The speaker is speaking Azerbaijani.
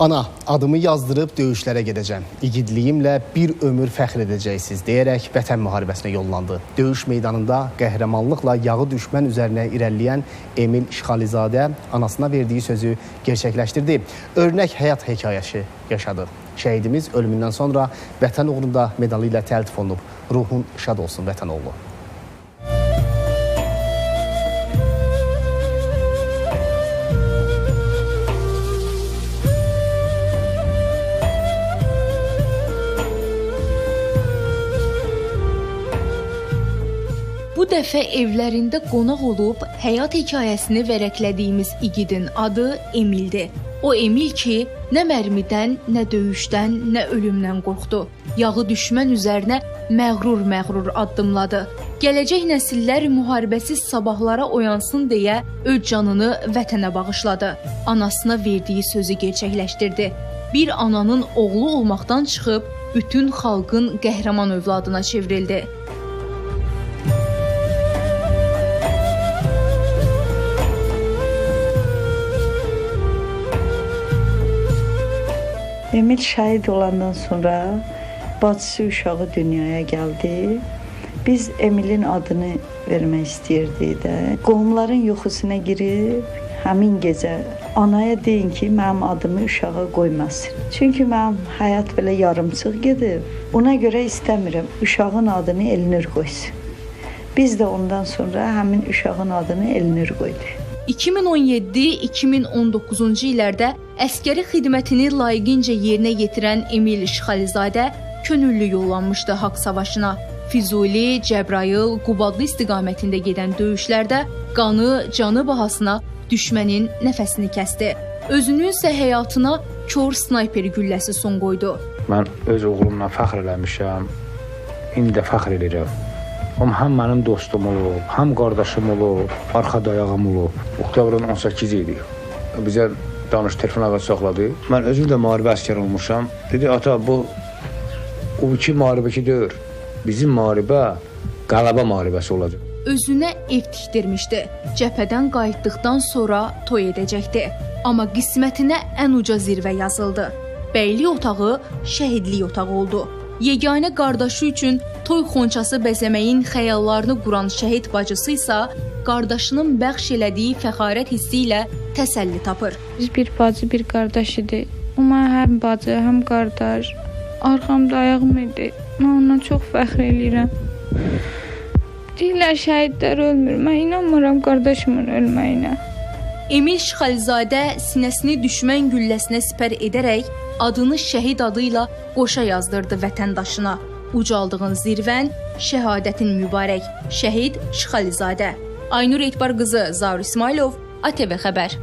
Ana, adımı yazdırıb döyüşlərə gedəcəm. İgidliyimlə bir ömür fəxr edəcəksiniz deyərək Vətən müharibəsinə yollandı. Döyüş meydanında qəhrəmanlıqla yağı düşmən üzərinə irəliləyən Emil İşxalizadə anasına verdiyi sözü gerçəkləşdirdi. Örnək həyat hekayəsi yaşadı. Şəhidimiz ölümündən sonra Vətən uğrunda medalı ilə təltif olunub. Ruhun şad olsun Vətən oğlu. Dəfə evlərində qonaq olub həyat hekayəsini vərəqlədiyimiz igidin adı Emildir. O Emil ki, nə mərmidən, nə döyüşdən, nə ölümdən qorxdu. Yağı düşmən üzərinə məğrur-məğrur addımladı. Gələcək nəsillər müharibəsiz sabahlara oyansın deyə öz canını vətənə bağışladı. Anasına verdiyi sözü gerçəkləşdirdi. Bir ananın oğlu olmaqdan çıxıb bütün xalqın qəhrəman övladına çevrildi. Emil şəhid olandan sonra bacısı uşağı dünyaya gəldi. Biz Emilin adını vermək istəyirdik də. Qohumların yuxusuna girib həmin gecə anaya deyin ki, mənim adımı uşağa qoymasın. Çünki mənim həyat belə yarımçıq gedib. Ona görə istəmirəm uşağın adını Elnur qoysun. Biz də ondan sonra həmin uşağın adını Elnur qoyduq. 2017-2019-cu illərdə əskəri xidmətini layiqincə yerinə yetirən Emil İşxalizadə könüllü yollanmışdı haqq savaşına. Füzuli, Cəbrayıl, Qubadlı istiqamətində gedən döyüşlərdə qanı, canı bahasına düşmənin nəfəsini kəsdi. Özünün isə həyatına kor snayper gülləsi son qoydu. Mən öz oğlumla fəxr eləmişəm. İndi də fəxr edirəm. Amma həm mənim dostum olub, həm qardaşım olub, arxa dayağım olub. Oktyabrın 18 idi. Bizə danış telefon ağacı saxladı. Mən özüm də müharibə əskəri olmuşam. Dedi ata bu o iki müharibəki deyil. Bizim müharibə qələbə müharibəsi olacaq. Özünə ev tikdirmişdi. Cəbhədən qayıtdıqdan sonra toy edəcəkdi. Amma qismətinə ən uca zirvə yazıldı. Bəylik otağı şəhidlik otağı oldu. Yeganə qardaşı üçün toy xonçası bəzəməyin xəyallarını quran şəhid bacısı isə qardaşının bəxş elədiyi fəxarət hissi ilə təsəlli tapır. Biz bir bacı, bir qardaş idi. O mənə həm bacı, həm qardaş, arxamda ayağım idi. Mən ona çox fəxr edirəm. Deyirlər şəhidlər ölmür. Mən inanmıram qardaşımın ölməyinə. Emil Şıxalizadə sinəsini düşmən gülləsinə sipər edərək adını şəhid adı ilə qoşa yazdırdı vətəndaşına. Ucaldığın zirvən, şəhadətin mübarək. Şəhid Şıxalizadə. Aynur Etbar qızı Zaur İsmailov, ATV xəbər.